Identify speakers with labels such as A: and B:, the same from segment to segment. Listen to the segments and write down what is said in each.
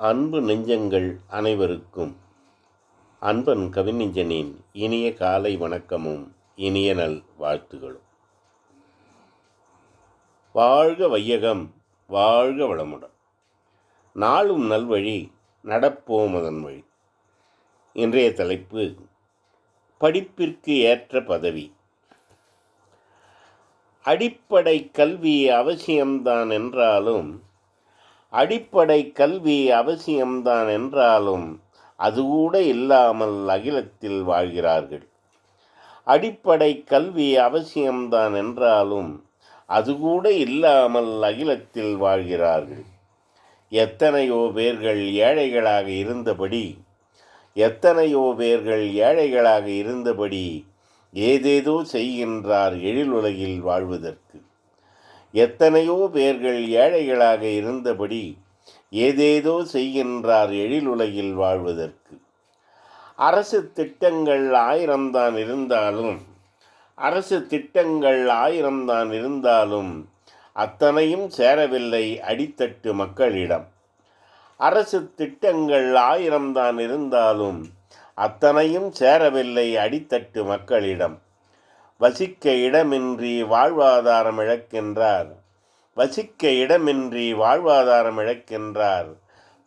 A: அன்பு நெஞ்சங்கள் அனைவருக்கும். அன்பன் கவிநெஞ்சனின் இனிய காலை வணக்கமும் இனிய நல் வாழ்த்துகளும். வாழ்க வையகம் வாழ்க வளமுடன். நாளும் நல்வழி நடப்போம் அதன் வழி. இன்றைய தலைப்பு படிப்பிற்கு ஏற்ற பதவி. அடிப்படை கல்வி அவசியம்தான் என்றாலும் அடிப்படை கல்வி அவசியம்தான் என்றாலும் அது கூட இல்லாமல் அகிலத்தில் வாழ்கிறார்கள். அடிப்படை கல்வி அவசியம்தான் என்றாலும் அது கூட இல்லாமல் அகிலத்தில் வாழ்கிறார்கள். எத்தனையோ பேர்கள் ஏழைகளாக இருந்தபடி எத்தனையோ பேர்கள் ஏழைகளாக இருந்தபடி ஏதேதோ செய்கின்றார் எழிலுலகில் வாழ்வதற்கு. எத்தனையோ பேர்கள் ஏழைகளாக இருந்தபடி ஏதேதோ செய்கின்றார் எழிலுலகில் வாழ்வதற்கு. அரசு திட்டங்கள் ஆயிரம்தான் இருந்தாலும் அரசு திட்டங்கள் ஆயிரம்தான் இருந்தாலும் அத்தனையும் சேரவில்லை அடித்தட்டு மக்களிடம். அரசு திட்டங்கள் ஆயிரம்தான் இருந்தாலும் அத்தனையும் சேரவில்லை அடித்தட்டு மக்களிடம். வசிக்க இடமின்றி வாழ்வாதாரம் இழக்கின்றார். வசிக்க இடமின்றி வாழ்வாதாரம் இழக்கின்றார்.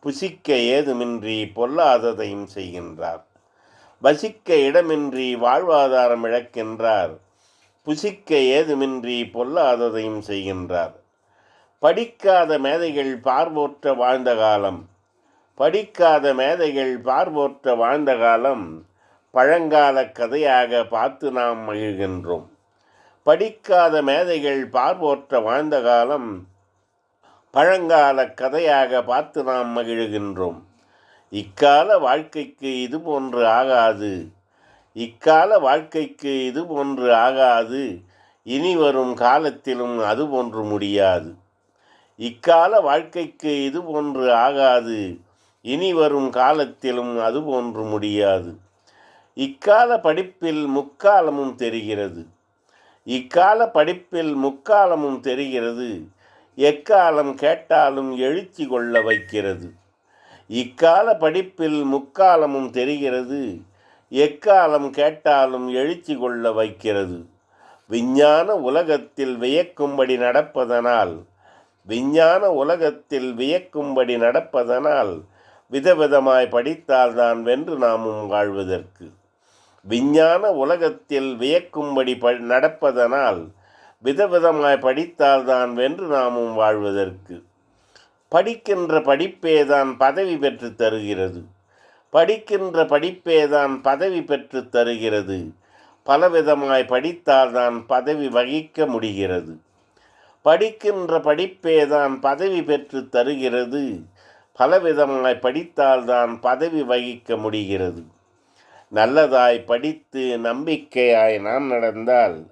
A: புசிக்க ஏதுமின்றி பொல்லாததையும் செய்கின்றார். வசிக்க இடமின்றி வாழ்வாதாரம் இழக்கின்றார். புசிக்க ஏதுமின்றி பொல்லாததையும் செய்கின்றார். படிக்காத மேதைகள் பார்வோற்ற வாழ்ந்த காலம். படிக்காத மேதைகள் பார்வோற்ற வாழ்ந்த காலம். பழங்கால கதையாக பார்த்து நாம் மகிழ்கின்றோம். படிக்காத மேதைகள் பார்வோற்ற வாழ்ந்த காலம் பழங்கால கதையாக பார்த்து நாம் மகிழ்கின்றோம். இக்கால வாழ்க்கைக்கு இது போன்று ஆகாது. இக்கால வாழ்க்கைக்கு இது போன்று ஆகாது. இனி வரும் காலத்திலும் அது போன்று முடியாது. இக்கால வாழ்க்கைக்கு இது போன்று ஆகாது. இனி வரும் காலத்திலும் அது போன்று முடியாது. இக்கால படிப்பில் முக்காலமும் தெரிகிறது. இக்கால படிப்பில் முக்காலமும் தெரிகிறது. எக்காலம் கேட்டாலும் எழுச்சி கொள்ள வைக்கிறது. இக்கால படிப்பில் முக்காலமும் தெரிகிறது. எக்காலம் கேட்டாலும் எழுச்சி கொள்ள வைக்கிறது. விஞ்ஞான உலகத்தில் வியக்கும்படி நடப்பதனால் விஞ்ஞான உலகத்தில் வியக்கும்படி நடப்பதனால் விதவிதமாய் படித்தால்தான் வென்று நாமும் வாழ்வதற்கு. விஞ்ஞான உலகத்தில் வியக்கும்படி ப நடப்பதனால் விதவிதமாய் படித்தால்தான் வென்று நாமும் வாழ்வதற்கு. படிக்கின்ற படிப்பேதான் பதவி பெற்று தருகிறது. படிக்கின்ற படிப்பேதான் பதவி பெற்று தருகிறது. பலவிதமாய் படித்தால்தான் பதவி வகிக்க முடிகிறது. படிக்கின்ற படிப்பேதான் பதவி பெற்று தருகிறது. பலவிதமாய் படித்தால்தான் பதவி வகிக்க முடிகிறது. நல்லதாய் படித்து நம்பிக்கையாய் நாம் நடந்தால்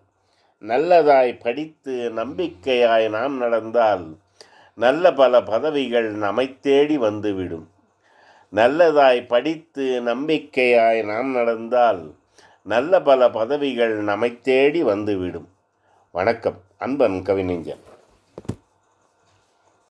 A: நல்லதாய் படித்து நம்பிக்கையாய் நாம் நடந்தால் நல்ல பல பதவிகள் நம்மை தேடி வந்துவிடும். நல்லதாய் படித்து நம்பிக்கையாய் நாம் நடந்தால் நல்ல பல பதவிகள் நம்மை தேடி வந்துவிடும். வணக்கம். அன்பன் கவிஞன்